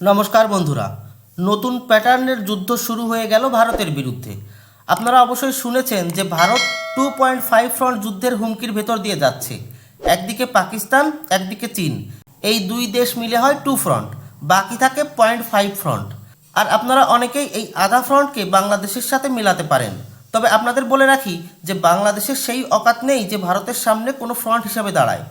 নমস্কার বন্ধুরা। নতুন প্যাটার্নের যুদ্ধ শুরু হয়ে গেল ভারতের বিরুদ্ধে। আপনারা অবশ্যই শুনেছেন যে Bharat two point five front যুদ্ধের হুমকির ভেতর দিয়ে যাচ্ছে। একদিকে পাকিস্তান, একদিকে চীন। এই দুই দেশ মিলে হয় টু ফ্রন্ট বাকি থাকে পয়েন্ট ফাইভ ফ্রন্ট আর আপনারা অনেকেই এই আধা ফ্রন্টকে বাংলাদেশের সাথে মেলাতে পারেন। তবে আপনাদের বলে রাখি যে বাংলাদেশের সেই অকাত নেই যে ভারতের সামনে কোনো ফ্রন্ট হিসাবে দাঁড়ায়।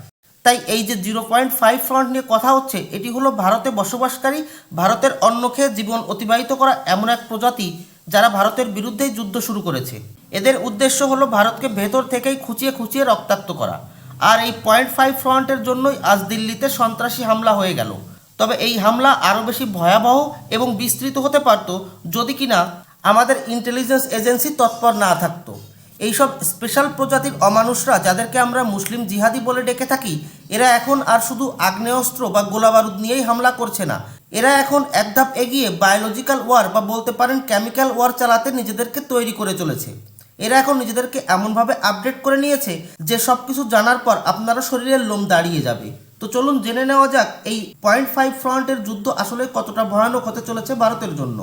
তাই এই যে জিরো পয়েন্ট ফাইভ ফ্রন্ট নিয়ে কথা হচ্ছে, এটি হলো ভারতে বসবাসকারী, ভারতের অন্য খেয়ে জীবন অতিবাহিত করা এমন এক প্রজাতি যারা ভারতের বিরুদ্ধেই যুদ্ধ শুরু করেছে। এদের উদ্দেশ্য হলো ভারতকে ভেতর থেকেই খুঁচিয়ে খুঁচিয়ে রক্তাক্ত করা। আর এই পয়েন্ট ফাইভ ফ্রন্টের জন্যই আজ দিল্লিতে সন্ত্রাসী হামলা হয়ে গেল। তবে এই হামলা আরও বেশি ভয়াবহ এবং বিস্তৃত হতে পারত যদি কিনা আমাদের ইন্টেলিজেন্স এজেন্সি তৎপর না থাকতো। এইসব স্পেশাল প্রজাতির অমানুষরা যাদেরকে আমরা মুসলিম জিহাদি বলে ডেকে থাকি, এরা এখন আর শুধু আগ্নেয়াস্ত্র বা গোলাবারুদ নিয়েই হামলা করছে না। এরা এখন এক ধাপ এগিয়ে বায়োলজিক্যাল ওয়ার বা বলতে পারেন কেমিক্যাল ওয়ার চালাতে নিজেদেরকে তৈরি করে চলেছে। এরা এখন নিজেদেরকে এমনভাবে আপডেট করে নিয়েছে যে সব কিছু জানার পর আপনারা শরীরের লোম দাঁড়িয়ে যাবে। তো চলুন জেনে নেওয়া যাক, এই পয়েন্ট ফাইভ ফ্রন্টের যুদ্ধ আসলে কতটা ভয়ানক হতে চলেছে ভারতের জন্য।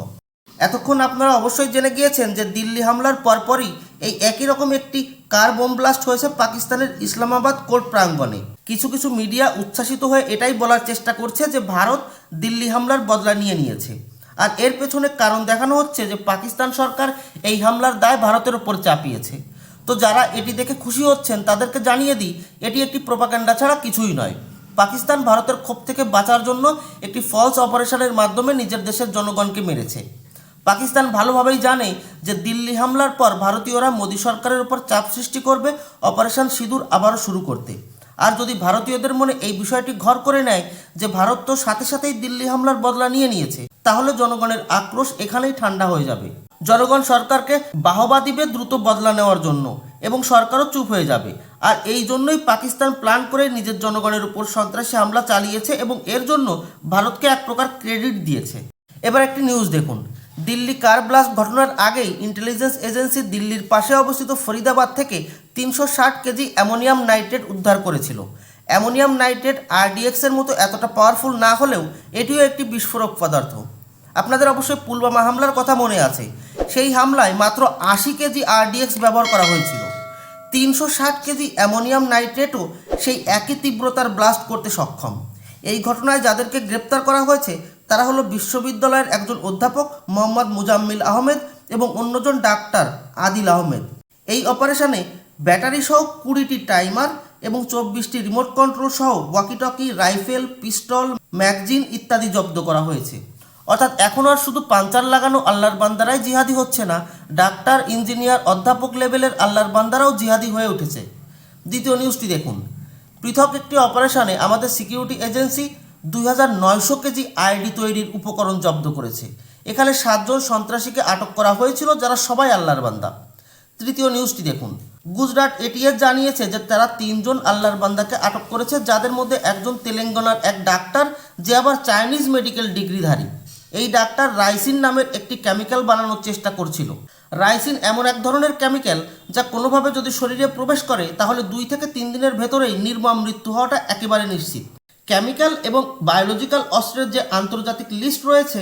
এতক্ষণ আপনারা অবশ্যই জেনে গিয়েছেন যে দিল্লি হামলার পরপরই এই একই রকম একটি কার বোম ব্লাস্ট হয়েছে পাকিস্তানের ইসলামাবাদ কোর্ট প্রাঙ্গণে। কিছু কিছু মিডিয়া উচ্ছ্বাসিত হয়ে এটাই বলার চেষ্টা করছে যে ভারত দিল্লি হামলার বদলা নিয়ে নিয়েছে। আর এর পেছনে কারণ দেখানো হচ্ছে যে পাকিস্তান সরকার এই হামলার দায় ভারতের ওপর চাপিয়েছে। তো যারা এটি দেখে খুশি হচ্ছেন, তাদেরকে জানিয়ে দিই, এটি একটি প্রোপাগান্ডা ছাড়া কিছুই নয়। পাকিস্তান ভারতের ক্ষোভ থেকে বাঁচার জন্য একটি ফলস অপারেশনের মাধ্যমে নিজের দেশের জনগণকে মেরেছে। পাকিস্তান ভালোভাবেই জানে যে দিল্লি হামলার পর ভারতীয়রা মোদী সরকারের উপর চাপ সৃষ্টি করবে, অপারেশন সিঁদুর আবারও শুরু করতে। আর যদি ভারতীয়দের মনে এই বিষয়টি ঘর করে নেয় যে ভারত তো সাথে সাথেই দিল্লি হামলার বদলা নিয়ে নিয়েছে, তাহলে জনগণের আক্রোশ এখানেই ঠান্ডা হয়ে যাবে। জনগণ সরকারকে বাহবা দিবে দ্রুত বদলা নেওয়ার জন্য এবং সরকারও চুপ হয়ে যাবে। আর এই জন্যই পাকিস্তান প্ল্যান করে নিজের জনগণের উপর সন্ত্রাসী হামলা চালিয়েছে এবং এর জন্য ভারতকে এক প্রকার ক্রেডিট দিয়েছে। এবার একটি নিউজ দেখুন। দিল্লি কার ব্লাস্ট ঘটনার আগেই ইন্টেলিজেন্স এজেন্সি দিল্লির পাশে অবস্থিত ফরিদাবাদ থেকে তিনশো ষাট কেজি অ্যামোনিয়াম নাইট্রেট উদ্ধার করেছিল। অ্যামোনিয়াম নাইট্রেট আরডিএক্সের মতো এতটা পাওয়ারফুল না হলেও এটিও একটি বিস্ফোরক পদার্থ। আপনাদের অবশ্যই পুলওয়ামা হামলার কথা মনে আছে। সেই হামলায় মাত্র আশি কেজি আরডিএক্স ব্যবহার করা হয়েছিল। তিনশো ষাট কেজি অ্যামোনিয়াম নাইট্রেটও সেই একই তীব্রতার ব্লাস্ট করতে সক্ষম। এই ঘটনায় যাদেরকে গ্রেপ্তার করা হয়েছে তারা হলো বিশ্ববিদ্যালয়ের একজন অধ্যাপক মোহাম্মদ মুজাম্মিল আহমেদ এবং অন্যজন ডাক্তার আদিল আহমেদ। এই অপারেশনে ব্যাটারি সহ কুড়িটি টাইমার এবং চব্বিশটি রিমোট কন্ট্রোল সহ walkie talkie, rifle, pistol, magazine ইত্যাদি জব্দ করা হয়েছে। অর্থাৎ এখন আর শুধু পাঞ্চার লাগানো আল্লাহর বান্দারাই জিহাদি হচ্ছে না, ডাক্তার, ইঞ্জিনিয়ার, অধ্যাপক লেভেলের আল্লাহর বান্দারাও জিহাদি হয়ে উঠেছে। দ্বিতীয় নিউজটি দেখুন। পৃথক একটি অপারেশনে আমাদের সিকিউরিটি এজেন্সি দুই হাজার নয়শো কেজি আইডি তৈরির উপকরণ জব্দ করেছে। এখানে সাতজন সন্ত্রাসীকে আটক করা হয়েছিল, যারা সবাই আল্লাহর বান্দা। তৃতীয় নিউজটি দেখুন। গুজরাট এটিএস জানিয়েছে যে তারা তিনজন আল্লাহর বান্দাকে আটক করেছে, যাদের মধ্যে একজন তেলেঙ্গানার এক ডাক্তার, যে আবার চাইনিজ মেডিকেল ডিগ্রিধারী। এই ডাক্তার রাইসিন নামের একটি কেমিক্যাল বানানোর চেষ্টা করছিল। রাইসিন এমন এক ধরনের কেমিক্যাল যা কোনোভাবে যদি শরীরে প্রবেশ করে, তাহলে দুই থেকে তিন দিনের ভেতরেই নির্মম মৃত্যু হওয়াটা একেবারে নিশ্চিত। কেমিক্যাল এবং বায়োলজিক্যাল অস্ত্রের যে আন্তর্জাতিক লিস্ট রয়েছে,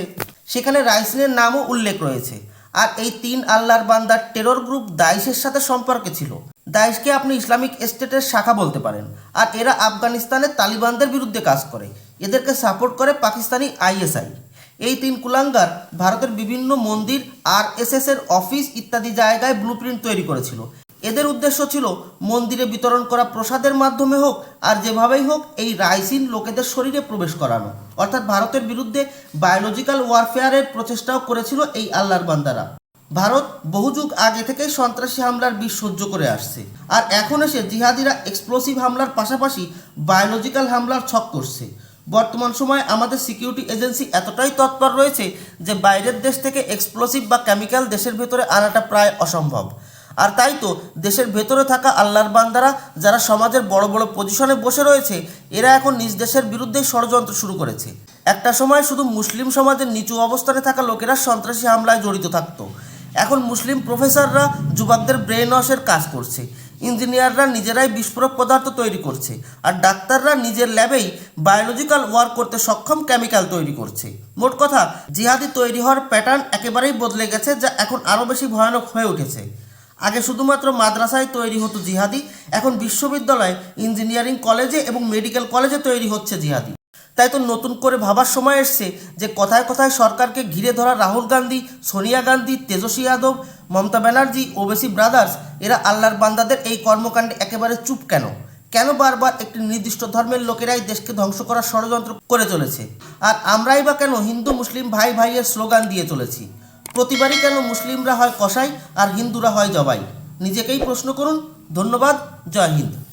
সেখানে রাইসিনের নামও উল্লেখ রয়েছে। আর এই তিন আল্লাহর বান্দার টেরর গ্রুপ দাইশের সাথে সম্পর্কে ছিল। দাইশকে আপনি ইসলামিক স্টেটের শাখা বলতে পারেন। আর এরা আফগানিস্তানের তালিবানদের বিরুদ্ধে কাজ করে। এদেরকে সাপোর্ট করে পাকিস্তানি আইএসআই। এই তিন কুলাঙ্গার ভারতের বিভিন্ন মন্দির আর এর অফিস ইত্যাদি জায়গায় ব্লুপ্রিন্ট তৈরি করেছিল। এদের উদ্দেশ্য ছিল মন্দিরে বিতরণ করা প্রসাদের মাধ্যমে হোক আর যেভাবেই হোক এই রাইসিন লোকেদের শরীরে প্রবেশ করানো। অর্থাৎ ভারতের বিরুদ্ধে বায়োলজিক্যাল ওয়ারফেয়ারের প্রচেষ্টাও করেছিল এই আল্লাহর বান্দারা। ভারত বহু যুগ আগে থেকেই সন্ত্রাসী হামলার বিষ সহ্য করে আসছে। আর এখন এসে জিহাদিরা এক্সপ্লোসিভ হামলার পাশাপাশি বায়োলজিক্যাল হামলার ছক করছে। বর্তমান সময়ে আমাদের সিকিউরিটি এজেন্সি এতটাই তৎপর রয়েছে যে বাইরের দেশ থেকে এক্সপ্লোসিভ বা কেমিক্যাল দেশের ভেতরে আনাটা প্রায় অসম্ভব। আর তাই তো দেশের ভেতরে থাকা আল্লাহর বান্দারা যারা সমাজের বড় বড় পজিশনে বসে রয়েছে, এরা এখন নিজ দেশের বিরুদ্ধেই ষড়যন্ত্র শুরু করেছে। একটা সময় শুধু মুসলিম সমাজের নিচু অবস্থানে থাকা লোকেরা সন্ত্রাসী হামলায় জড়িত থাকত। এখন মুসলিম প্রফেসররা যুবকদের ব্রেন ওয়াশের কাজ করছে। ইঞ্জিনিয়াররা নিজেরাই বিস্ফোরক পদার্থ তৈরি করছে। আর ডাক্তাররা নিজের ল্যাবেই বায়োলজিক্যাল ওয়ার করতে সক্ষম কেমিক্যাল তৈরি করছে। মোট কথা, জিহাদি তৈরি হওয়ার প্যাটার্ন একেবারেই বদলে গেছে, যা এখন আরও বেশি ভয়ানক হয়ে উঠেছে। আগে শুধুমাত্র মাদ্রাসায় তৈরি হতো জিহাদি, এখন বিশ্ববিদ্যালয়, ইঞ্জিনিয়ারিং কলেজে এবং মেডিকেল কলেজে তৈরি হচ্ছে জিহাদি। তাই তো নতুন করে ভাবার সময় এসছে যে কথায় কথায় সরকারকে ঘিরে ধরা রাহুল গান্ধী, সোনিয়া গান্ধী, তেজস্বী যাদব, মমতা ব্যানার্জি, ওবেসি ব্রাদার্স, এরা আল্লাহর বান্দাদের এই কর্মকাণ্ডে একেবারে চুপ কেন? কেন বারবার একটি নির্দিষ্ট ধর্মের লোকেরাই দেশকে ধ্বংস করার ষড়যন্ত্র করে চলেছে? আর আমরাই বা কেন হিন্দু, মুসলিম ভাই ভাইয়ের স্লোগান দিয়ে চলেছি? প্রতিবারই কেন মুসলিমরা হয় কসাই আর হিন্দুরা হয় জবাই? নিজেকেই প্রশ্ন করুন। ধন্যবাদ। জয় হিন্দ।